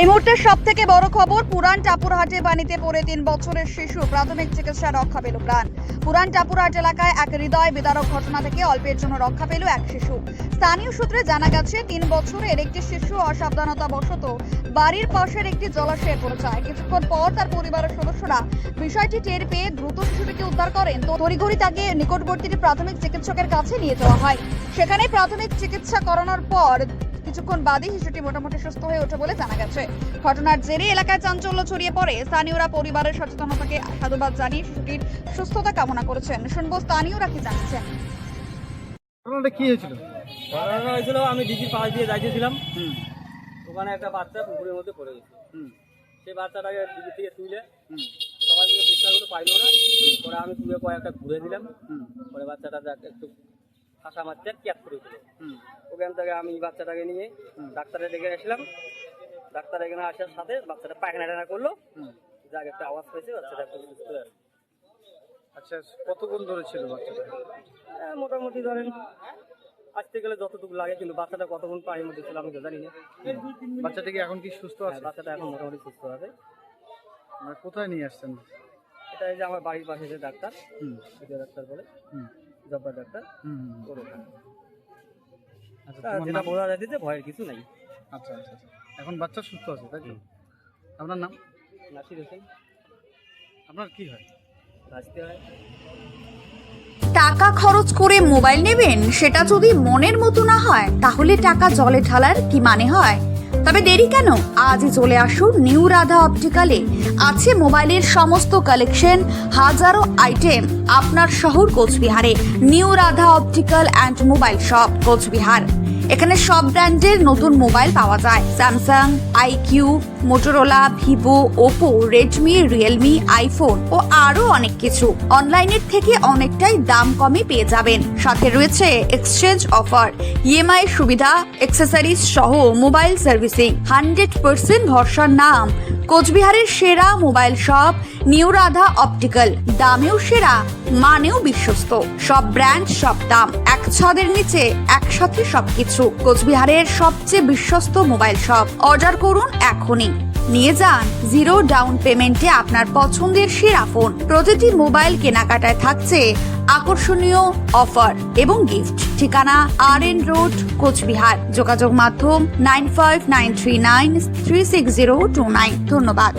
এই মুহূর্তের সব থেকে বড় খবর, পুরান টাপুরহাটে পানিতে পড়ে তিন বছরের শিশু, প্রাথমিক চিকিৎসা রক্ষা পেল প্রাণ। পুরান টাপুরহাট এলাকায় এক হৃদয় বিদারক ঘটনা থেকে অল্পের জন্য রক্ষা পেল এক শিশু। স্থানীয় সূত্রে জানা গেছে, তিন বছরের একটি শিশু অসাবধানতা বশত বাড়ির পাশের একটি জলাশয়ে পড়ে যায়। কিছুক্ষণ পর তার পরিবারের সদস্যরা বিষয়টি টের পেয়ে দ্রুত শিশুটিকে উদ্ধার করেন। তো তড়িঘড়ি তাকে নিকটবর্তী প্রাথমিক চিকিৎসকের কাছে নিয়ে যাওয়া হয়। সেখানে প্রাথমিক চিকিৎসা করানোর পর কিছুক্ষণ বাদে শিশুটি মোটামুটি সুস্থ হয়ে ওঠে বলে জানা গেছে। ঘটনার জেরে এলাকায় চাঞ্চল্য ছড়িয়ে পড়ে। স্থানীয়রা পরিবারের সচেতনতাকে সাধুবাদ জানিয়ে শিশুটির সুস্থতা কামনা করেছেন। শুনব স্থানীয়রা কি জানাচ্ছেন ঘটনাটা কি হয়েছিল? ঘটনাটা হয়েছিল আমি ডিজির পাশ দিয়ে যাইতেছিলাম। হুম। ওখানে একটা বাচ্চা পুকুরের মধ্যে পড়ে গেছে। হুম। সেই বাচ্চাটাকে ডিজি থেকে তুলে হুম। সবাই মিলে চেষ্টা করে পাইলো না। পরে আমি তুলে কয়েকটা ঘুরে দিলাম। হুম। পরে বাচ্চাটা যাক একটু ফাঁসা মারতে ক্যাপ করে দিল হুম। ওখান থেকে আমি বাচ্চাটাকে নিয়ে হুম। ডাক্তারের ডেকে আসলাম ডাক্তার এখানে আসার সাথে বাচ্চাটা পায়খানা টানা করল। হুম। যাক একটা আওয়াজ পেয়েছে বাচ্চাটা একটু সুস্থ আছে। আচ্ছা কতক্ষণ ধরে ছিল বাচ্চাটা? মোটামুটি ধরেন আসতে গেলে যতটুকু লাগে কিন্তু বাচ্চাটা কতক্ষণ পানির মধ্যে ছিল আমি তো জানি না। বাচ্চাটা কি এখন কি সুস্থ হ্যাঁ, আছে? বাচ্চাটা এখন মোটামুটি সুস্থ আছে। কোথায় নিয়ে আসছেন? এটা এই যে আমার বাড়ির পাশে যে ডাক্তার হুম। ডাক্তার বলে। হুম। ডাক্তার। ওর ওখানে। আচ্ছা যেটা বোঝা যাচ্ছে ভয়ের কিছু নাই। আচ্ছা আচ্ছা আচ্ছা। এখন বাচ্চা সুস্থ আছে তাই আপনার নাম? নাসির হোসেন। আপনার কি হয়? আসতে হয়। টাকা খরচ করে মোবাইল নেবেন সেটা যদি মনের মতো না হয় তাহলে টাকা জলে ঢালার কি মানে হয়? তবে দেরি কেন? আজই চলে আসুন নিউ রাধা অপটিক্যালে। আছে মোবাইলের সমস্ত কালেকশন, হাজারো আইটেম আপনার শহর কোচবিহারে। New Radha optical and mobile shop Coochbehar. এখানে সব ব্র্যান্ডের নতুন মোবাইল পাওয়া যায়। Samsung iQOO Motorola, Vivo, Oppo, Redmi, Realme, iPhone ও আরও অনেক কিছু। অনলাইনের থেকে অনেকটাই দাম কমে পেয়ে যাবেন। সাথে রয়েছে এক্সচেঞ্জ অফার ইএমআই সুবিধা অ্যাক্সেসরিজ সহ মোবাইল সার্ভিসিং। হান্ড্রেড পার্সেন্ট ভরসার নাম। কোচবিহারের সেরা mobile shop, new Radha optical. দামেও সেরা। মানেও বিশ্বস্ত। সব ব্র্যান্ড সব দাম এক ছাদের নিচে, একসাথে সবকিছু। কোচবিহারের সবচেয়ে বিশ্বস্ত মোবাইল শপ অর্ডার করুন এখনই। নিয়ে যান জিরো ডাউন পেমেন্টে আপনার পছন্দের সেরা ফোন প্রতিটি মোবাইল কেনাকাটায় থাকছে আকর্ষণীয় অফার এবং গিফট ঠিকানা আর এন রোড কোচবিহার। যোগাযোগ মাধ্যম nine five nine three nine three six zero two nine ধন্যবাদ।